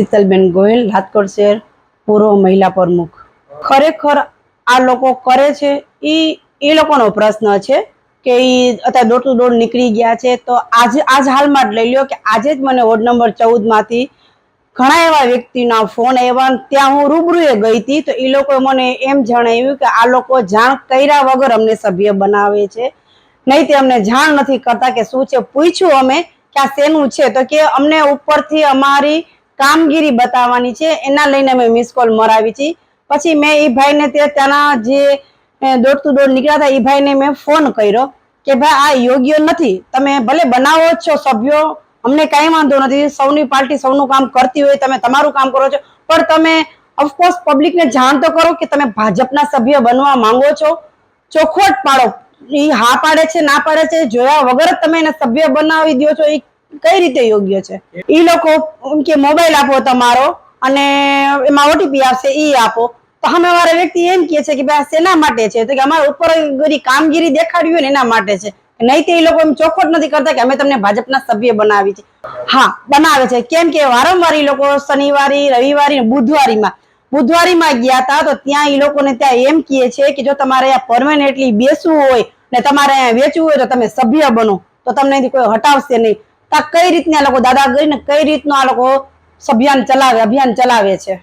શીતલબેન ગોયલ, રાજકોટ શહેર, પૂર્વ મહિલા પ્રમુખ. ખરેખર આ લોકો કરે છે એ એ લોકોનો પ્રશ્ન છે કે એ અત્યારે ટુ ડોર નીકળી ગયા છે, તો આજે, આજ હાલમાં જ લઈ લ્યો કે આજે જ મને વોર્ડ નંબર ચૌદમાંથી ઘણા એવા વ્યક્તિના ફોન આવ્યા ત્યાં હું રૂબરૂએ ગઈ હતી, તો એ લોકોએ મને એમ જણાવ્યું કે આ લોકો જાણ કર્યા વગર અમને સભ્ય બનાવે છે. નહીં તે અમને જાણ નથી કરતા કે શું છે. પૂછ્યું અમે કે આ શેનું છે, તો કે અમને ઉપરથી અમારી કામગીરી બતાવવાની છે. એના લઈને મેં મિસ કોલ મરાવી છે. પછી મેં એ ભાઈને તે ત્યાંના જે દોડતું દોડ નીકળ્યા હતા એ ભાઈને મેં ફોન કર્યો કે ભાઈ આ યોગ્ય નથી. તમે ભલે બનાવો જ છો સભ્યો, અમને કાંઈ વાંધો નથી. સૌની પાર્ટી, સૌનું કામ કરતી હોય, તમે તમારું કામ કરો છો. પણ તમે ઓફકોર્સ પબ્લિકને જાણ તો કરો કે તમે ભાજપના સભ્ય બનવા માંગો છો. ચોખવટ પાડો. એ હા પાડે છે, ના પાડે છે, જોયા વગર જ તમે એને સભ્ય બનાવી દો છો. એ કઈ રીતે યોગ્ય છે? એ લોકો કે મોબાઈલ આપો તમારો અને એમાં ઓટીપી આવશે એ આપો. તો અમે અમારા વ્યક્તિ એમ કહે છે કે ભાઈ શેના માટે છે? તો કે અમારે ઉપર કામગીરી દેખાડવી હોય ને એના માટે છે. નહીં તો એ લોકો એમ ચોખવટ નથી કરતા કે અમે તમને ભાજપના સભ્ય બનાવી છે. હા, બનાવે છે. કેમ કે વારંવાર એ લોકો શનિવારી, રવિવારી બુધવારીમાં બુધવારીમાં ગયા હતા તો ત્યાં એ લોકોને ત્યાં એમ કહે છે કે જો તમારે આ પરમાનેન્ટલી બેસવું હોય ને તમારે અહીંયા વેચવું હોય તો તમે સભ્ય બનો. તો તમને કોઈ હટાવશે નહીં. તો કઈ રીતના આ લોકો દાદાગીરી ને કઈ રીતનું આ લોકો અભિયાન ચલાવે અભિયાન ચલાવે છે?